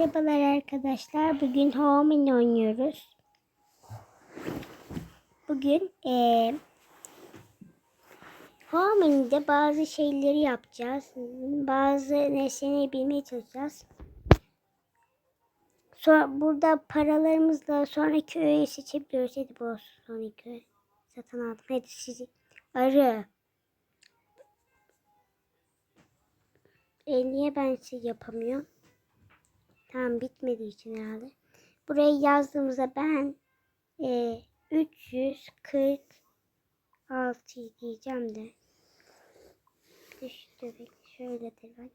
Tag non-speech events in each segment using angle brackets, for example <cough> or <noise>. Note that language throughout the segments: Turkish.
Merhabalar arkadaşlar. Bugün Home oynuyoruz. Bugün eee Home'de bazı şeyleri yapacağız. Bazı nesneleri bilmeye çalışacağız. Sonra burada paralarımızla sonraki öğeyi seçebiliyoruz. Hadi bu olsun sonraki öğe. Satın aldım. Hadi sizi. Arı. E, niye ben şey yapamıyorum? Tamam bitmediği için herhalde. Buraya yazdığımızda ben e, 346 diyeceğim de. Düştü şöyle de bence.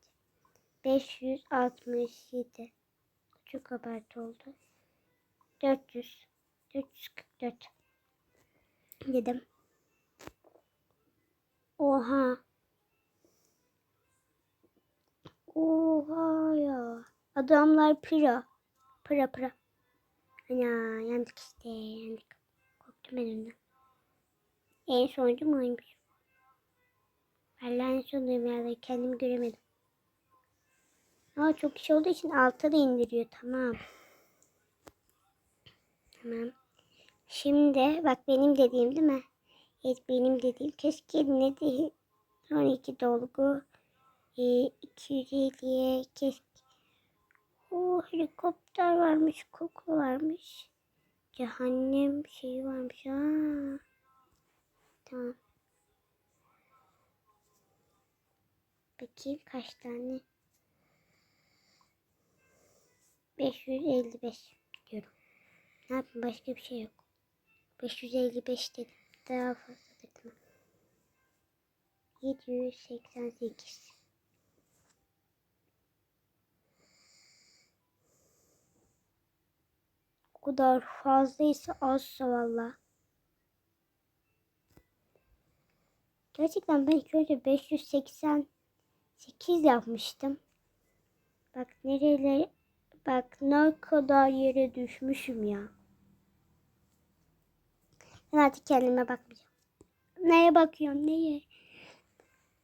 567 çok abartı oldu. 400 444 dedim. Oha ya. Adamlar pira. Pira pira. Ana yandık işte yandık. Korktum ben ondan. En sonuncu mu oymuş? Ben en sondayım ya kendimi göremedim. Aa çok kişi olduğu için alta da indiriyor tamam. Tamam. Şimdi bak benim dediğim değil mi? Evet benim dediğim. Keşke ne değil. 12 dolgu. E, 250'ye keşke. O helikopter varmış. Kukla varmış. Cehennem şeyi varmış. Ha. Tamam. Bakayım kaç tane. 555 diyorum. Ne yapayım başka bir şey yok. 555 dedim. Daha fazla dedim. 788 kadar fazlaysa azsa valla. Gerçekten ben ilk önce 588 yapmıştım. Bak nerelere bak ne kadar yere düşmüşüm ya. Ben artık kendime bakmayacağım. Neye bakıyorum neye?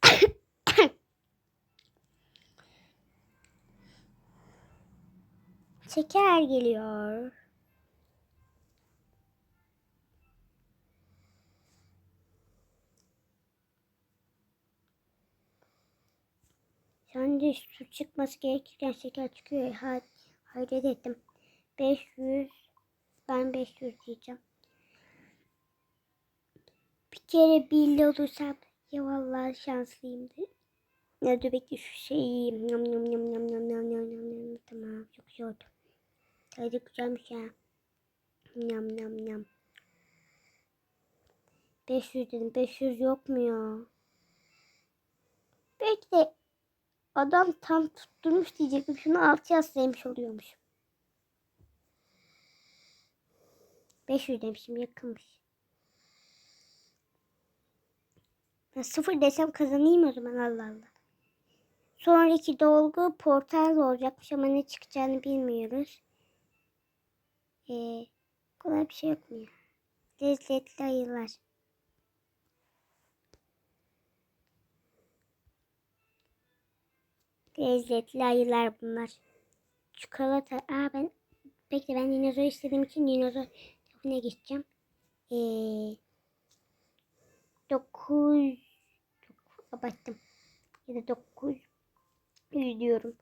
<coughs> Şeker geliyor. Sence su çıkması gerekirken şeker çıkıyor. Ha, hayret ettim. 500 ben 500 diyeceğim. Bir kere bildi olursam ya vallahi şanslıyımdır. Ne dur bekle şu şeyi yiyeyim. Yam yam yam yam yam yam yam yam yam. Tamam çok güzel oldu. Tadı güzelmiş ya. Yam yam yam. 500 dedim. 500 yok mu ya? Belki de adam tam tutturmuş diyecektim. Şunu 6 yazsaymış oluyormuş. 500 demişim yakınmış. Ben sıfır desem kazanayım o zaman Allah Allah. Sonraki dolgu portal olacakmış ama ne çıkacağını bilmiyoruz. Ee, kolay bir şey yok mu ya? Lezzetli ayılar. Lezzetli ayılar bunlar. Çikolata. Aa ben bekle ben dinozor istediğim için dinozor ne geçeceğim. Ee, 9 abarttım. Ya da 9 diyorum.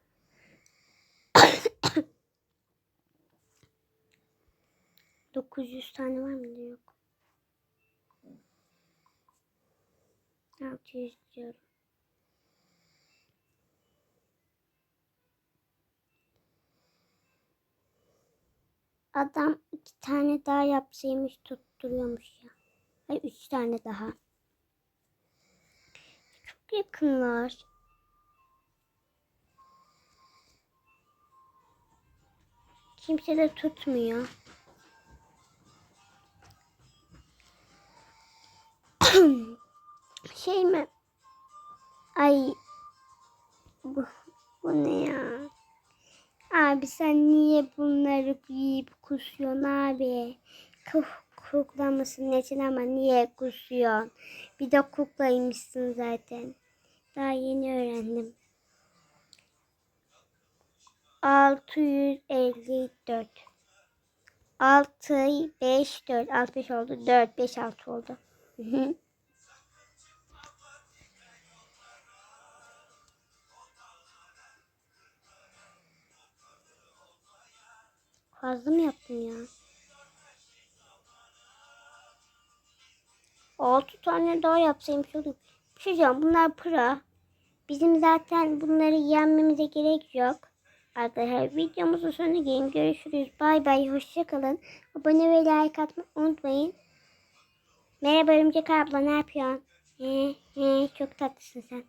<coughs> Dokuz yüz tane var mı? Yok. Altı yüz diyorum. Adam iki tane daha yapsaymış tutturuyormuş ya. Ay üç tane daha. Çok yakınlar. Kimse de tutmuyor. <clears throat> şey mi? Ay bu, bu ne ya? Abi sen niye bunları yiyip kusuyorsun abi? Kuk, kuklamasın nesin ama niye kusuyorsun? Bir de kuklaymışsın zaten. Daha yeni öğrendim. 654. 6, 5, 4. 6, 5 oldu. 4, 5, 6 oldu. Fazla mı yaptım ya? 6 tane daha yapsaymış olur. Bir şey. Bunlar pıra. Bizim zaten bunları yenmemize gerek yok. Arkadaşlar videomuzun sonuna gelin. Görüşürüz. Bay bay. Hoşçakalın. Abone ve like atmayı unutmayın. Merhaba Örümcek abla ne yapıyorsun? He, he, çok tatlısın sen.